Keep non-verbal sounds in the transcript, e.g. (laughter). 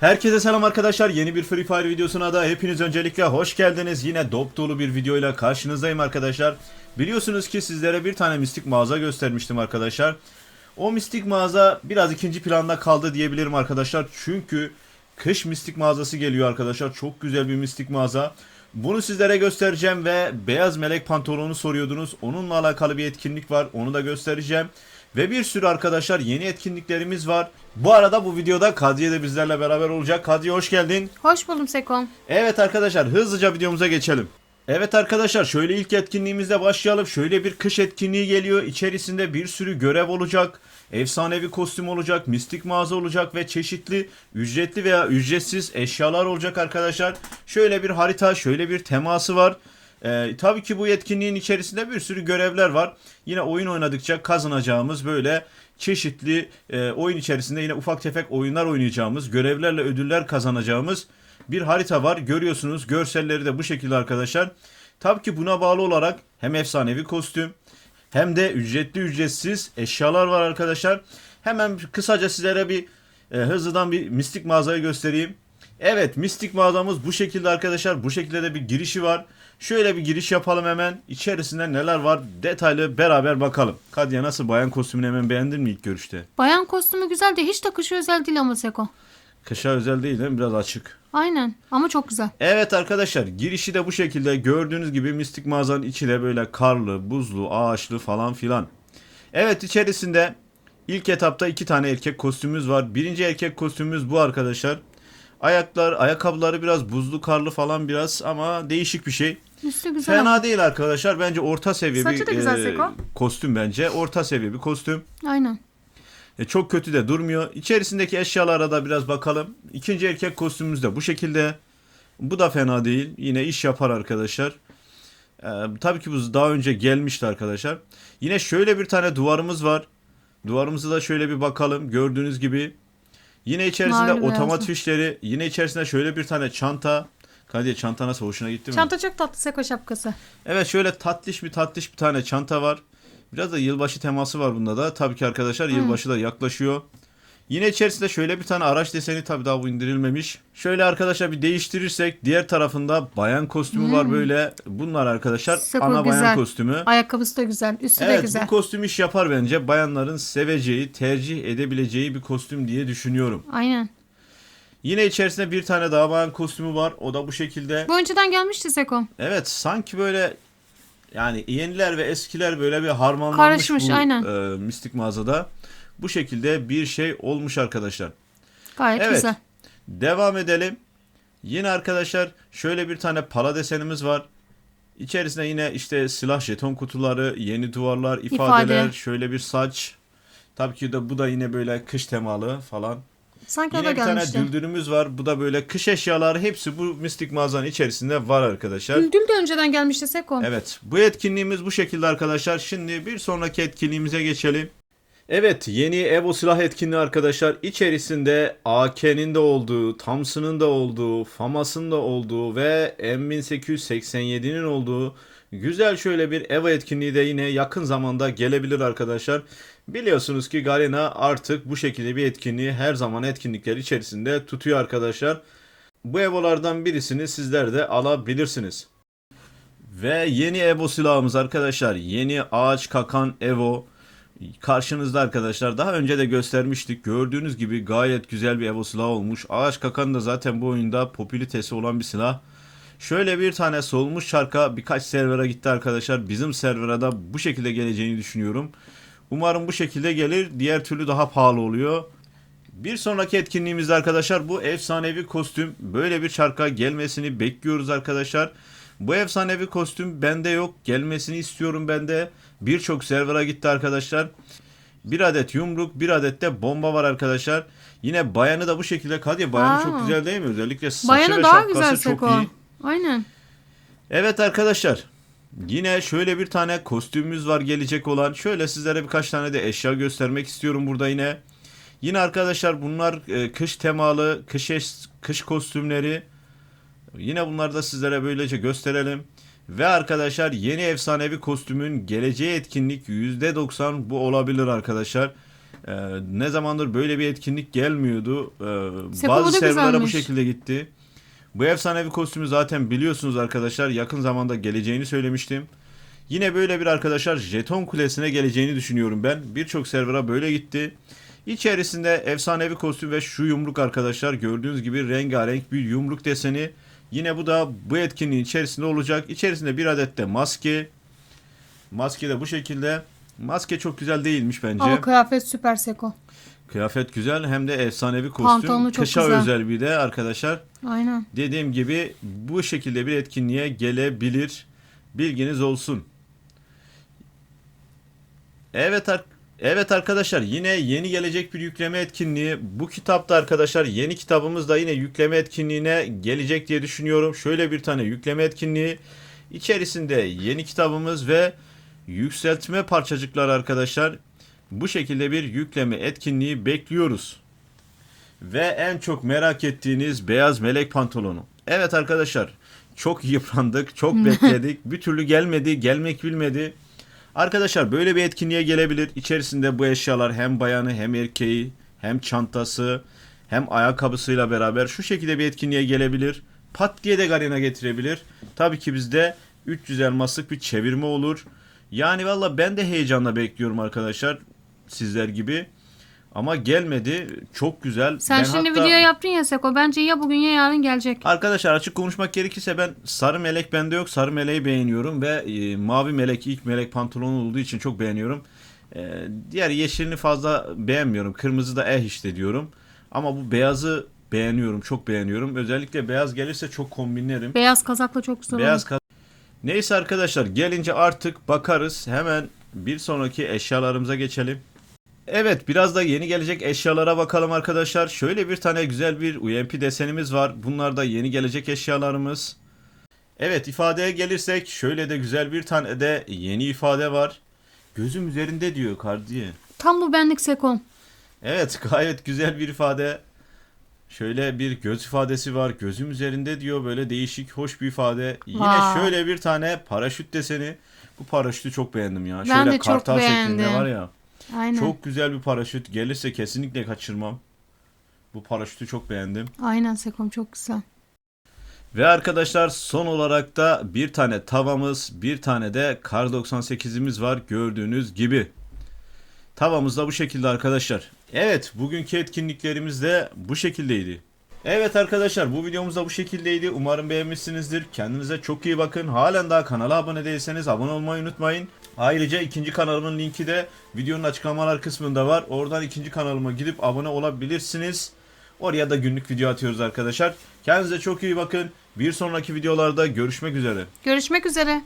Herkese selam arkadaşlar. Yeni bir Free Fire videosuna da hepiniz öncelikle hoş geldiniz. Yine dop dolu bir videoyla karşınızdayım arkadaşlar. Biliyorsunuz ki sizlere bir tane mistik mağaza göstermiştim arkadaşlar. O mistik mağaza biraz ikinci planda kaldı diyebilirim arkadaşlar. Çünkü kış mistik mağazası geliyor arkadaşlar. Çok güzel bir mistik mağaza. Bunu sizlere göstereceğim ve beyaz melek pantolonu soruyordunuz. Onunla alakalı bir etkinlik var. Onu da göstereceğim. Ve bir sürü arkadaşlar yeni etkinliklerimiz var. Bu arada bu videoda Kadriye de bizlerle beraber olacak. Kadriye hoş geldin. Hoş buldum Sekon. Evet arkadaşlar hızlıca videomuza geçelim. Evet arkadaşlar şöyle ilk etkinliğimizle başlayalım. Şöyle bir kış etkinliği geliyor. İçerisinde bir sürü görev olacak. Efsanevi kostüm olacak, mistik mağaza olacak ve çeşitli ücretli veya ücretsiz eşyalar olacak arkadaşlar. Şöyle bir harita, şöyle bir teması var. Ee, tabii ki bu etkinliğin içerisinde bir sürü görevler var. Yine oyun oynadıkça kazanacağımız böyle çeşitli e, oyun içerisinde yine ufak tefek oyunlar oynayacağımız, görevlerle ödüller kazanacağımız bir harita var. Görüyorsunuz görselleri de bu şekilde arkadaşlar. Tabii ki buna bağlı olarak hem efsanevi kostüm hem de ücretli ücretsiz eşyalar var arkadaşlar. Hemen kısaca sizlere bir e, hızlıdan bir mistik mağazayı göstereyim. Evet mistik mağazamız bu şekilde arkadaşlar. Bu şekilde de bir girişi var. Şöyle bir giriş yapalım hemen. İçerisinde neler var detaylı beraber bakalım. Kadya nasıl bayan kostümünü hemen beğendin mi ilk görüşte? Bayan kostümü güzel de hiç takışı özel değil ama Seko. Kışa özel değil değil mi? Biraz açık. Aynen ama çok güzel. Evet arkadaşlar girişi de bu şekilde gördüğünüz gibi mistik mağazanın içi de böyle karlı, buzlu, ağaçlı falan filan. Evet içerisinde ilk etapta iki tane erkek kostümümüz var. Birinci erkek kostümümüz bu arkadaşlar. Ayaklar, ayakkabıları biraz buzlu, karlı falan biraz ama değişik bir şey. Üstü güzel ama. Fena değil arkadaşlar. Bence orta seviye Saçı bir güzel e, Seko. kostüm bence. Orta seviye bir kostüm. Aynen. E, çok kötü de durmuyor. İçerisindeki eşyalara da biraz bakalım. İkinci erkek kostümümüz de bu şekilde. Bu da fena değil. Yine iş yapar arkadaşlar. E, tabii ki bu daha önce gelmişti arkadaşlar. Yine şöyle bir tane duvarımız var. Duvarımızı da şöyle bir bakalım. Gördüğünüz gibi. Yine içerisinde Mavi otomat beyazlı. fişleri. Yine içerisinde şöyle bir tane çanta. Kadiye çanta nasıl hoşuna gitti mi? Çanta çok tatlı Seko şapkası. Evet şöyle tatlış bir tatlış bir tane çanta var. Biraz da yılbaşı teması var bunda da. Tabii ki arkadaşlar yılbaşı da yaklaşıyor. Yine içerisinde şöyle bir tane araç deseni tabii daha bu indirilmemiş. Şöyle arkadaşlar bir değiştirirsek diğer tarafında bayan kostümü var böyle. Bunlar arkadaşlar Seko ana bayan güzel. kostümü. Ayakkabısı da güzel. Üstü de Evet güzel. bu kostüm iş yapar bence. Bayanların seveceği, tercih edebileceği bir kostüm diye düşünüyorum. Aynen. Yine içerisinde bir tane daha bayan kostümü var. O da bu şekilde. Bu önceden gelmişti Seko. Evet sanki böyle yani yeniler ve eskiler böyle bir harmanlanmış Karışmış, bu aynen. e, mistik mağazada. Bu şekilde bir şey olmuş arkadaşlar. Gayet Evet. güzel. Devam edelim. Yine arkadaşlar şöyle bir tane pala desenimiz var. İçerisinde yine işte silah jeton kutuları, yeni duvarlar, ifadeler, İfade. şöyle bir saç. Tabii ki de bu da yine böyle kış temalı falan. Sanki o da Yine bir tane gelmişti. düldülümüz var. Bu da böyle kış eşyaları hepsi bu mistik mağazanın içerisinde var arkadaşlar. Düldül de önceden gelmişti Seko. Evet bu etkinliğimiz bu şekilde arkadaşlar. Şimdi bir sonraki etkinliğimize geçelim. Evet yeni Evo silah etkinliği arkadaşlar. İçerisinde AK'nin de olduğu, Thompson'ın da olduğu, FAMAS'ın da olduğu ve M1887'nin olduğu güzel şöyle bir Evo etkinliği de yine yakın zamanda gelebilir arkadaşlar. Biliyorsunuz ki Garena artık bu şekilde bir etkinliği her zaman etkinlikler içerisinde tutuyor arkadaşlar. Bu Evo'lardan birisini sizler de alabilirsiniz. Ve yeni Evo silahımız arkadaşlar. Yeni ağaç kakan Evo. Karşınızda arkadaşlar. Daha önce de göstermiştik. Gördüğünüz gibi gayet güzel bir Evo silahı olmuş. Ağaç kakan da zaten bu oyunda popülitesi olan bir silah. Şöyle bir tane solmuş şarka birkaç servera gitti arkadaşlar. Bizim servera da bu şekilde geleceğini düşünüyorum. Umarım bu şekilde gelir. Diğer türlü daha pahalı oluyor. Bir sonraki etkinliğimizde arkadaşlar bu efsanevi kostüm böyle bir şarka gelmesini bekliyoruz arkadaşlar. Bu efsanevi kostüm bende yok. Gelmesini istiyorum bende. Birçok servera gitti arkadaşlar. Bir adet yumruk, bir adet de bomba var arkadaşlar. Yine bayanı da bu şekilde. Hadi bayanı Aa. çok güzel değil mi? Özellikle saçı Bayanı ve daha şapkası güzel çok Seko. iyi. Aynen. Evet arkadaşlar. Yine şöyle bir tane kostümümüz var gelecek olan. Şöyle sizlere birkaç tane de eşya göstermek istiyorum burada yine. Yine arkadaşlar bunlar e, kış temalı, kış eş- kış kostümleri. Yine bunları da sizlere böylece gösterelim. Ve arkadaşlar yeni efsanevi kostümün geleceği etkinlik %90 bu olabilir arkadaşlar. Ee, ne zamandır böyle bir etkinlik gelmiyordu. Ee, bazı serverlara bu şekilde gitti. Bu efsanevi kostümü zaten biliyorsunuz arkadaşlar. Yakın zamanda geleceğini söylemiştim. Yine böyle bir arkadaşlar jeton kulesine geleceğini düşünüyorum ben. Birçok server'a böyle gitti. İçerisinde efsanevi kostüm ve şu yumruk arkadaşlar gördüğünüz gibi rengarenk bir yumruk deseni. Yine bu da bu etkinliğin içerisinde olacak. İçerisinde bir adet de maske. Maske de bu şekilde. Maske çok güzel değilmiş bence. Ama kıyafet süper Seko. Kıyafet güzel hem de efsanevi Pantolonu kostüm. çok Kışa güzel. özel bir de arkadaşlar. Aynen. Dediğim gibi bu şekilde bir etkinliğe gelebilir. Bilginiz olsun. Evet ar- Evet arkadaşlar yine yeni gelecek bir yükleme etkinliği. Bu kitapta arkadaşlar yeni kitabımız da yine yükleme etkinliğine gelecek diye düşünüyorum. Şöyle bir tane yükleme etkinliği. İçerisinde yeni kitabımız ve yükseltme parçacıklar arkadaşlar. Bu şekilde bir yükleme etkinliği bekliyoruz. Ve en çok merak ettiğiniz beyaz melek pantolonu. Evet arkadaşlar çok yıprandık, çok (laughs) bekledik. Bir türlü gelmedi, gelmek bilmedi. Arkadaşlar böyle bir etkinliğe gelebilir. İçerisinde bu eşyalar hem bayanı hem erkeği hem çantası hem ayakkabısıyla beraber şu şekilde bir etkinliğe gelebilir. Pat diye de Garena getirebilir. Tabii ki bizde 300 elmaslık bir çevirme olur. Yani valla ben de heyecanla bekliyorum arkadaşlar. Sizler gibi. Ama gelmedi. Çok güzel. Sen Ben şimdi hatta- video yaptın ya Seko. Bence ya bugün ya yarın gelecek. Arkadaşlar açık konuşmak gerekirse ben sarı melek bende yok. Sarı meleği beğeniyorum ve e, mavi melek ilk melek pantolon olduğu için çok beğeniyorum. E, diğer yeşilini fazla beğenmiyorum. Kırmızı da eh işte diyorum. Ama bu beyazı beğeniyorum. Çok beğeniyorum. Özellikle beyaz gelirse çok kombinlerim. Beyaz kazakla çok güzel Beyaz olur. ka- Neyse arkadaşlar gelince artık bakarız. Hemen bir sonraki eşyalarımıza geçelim. Evet biraz da yeni gelecek eşyalara bakalım arkadaşlar. Şöyle bir tane güzel bir UMP desenimiz var. Bunlar da yeni gelecek eşyalarımız. Evet ifadeye gelirsek şöyle de güzel bir tane de yeni ifade var. Gözüm üzerinde diyor kardiye. Tam bu benlik Seko. Evet (laughs) gayet güzel bir ifade. Şöyle bir göz ifadesi var. Gözüm üzerinde diyor böyle değişik hoş bir ifade. Yine Vay. şöyle bir tane paraşüt deseni. Bu paraşütü çok beğendim ya. Ben şöyle de çok kartal şeklinde beğendim. var ya. Aynen. Çok güzel bir paraşüt. Gelirse kesinlikle kaçırmam. Bu paraşütü çok beğendim. Aynen Sekom çok güzel. Ve arkadaşlar son olarak da bir tane tavamız, bir tane de Kar 98'imiz var gördüğünüz gibi. Tavamız da bu şekilde arkadaşlar. Evet bugünkü etkinliklerimiz de bu şekildeydi. Evet arkadaşlar bu videomuz da bu şekildeydi. Umarım beğenmişsinizdir. Kendinize çok iyi bakın. Halen daha kanala abone değilseniz abone olmayı unutmayın. Ayrıca ikinci kanalımın linki de videonun açıklamalar kısmında var. Oradan ikinci kanalıma gidip abone olabilirsiniz. Oraya da günlük video atıyoruz arkadaşlar. Kendinize çok iyi bakın. Bir sonraki videolarda görüşmek üzere. Görüşmek üzere.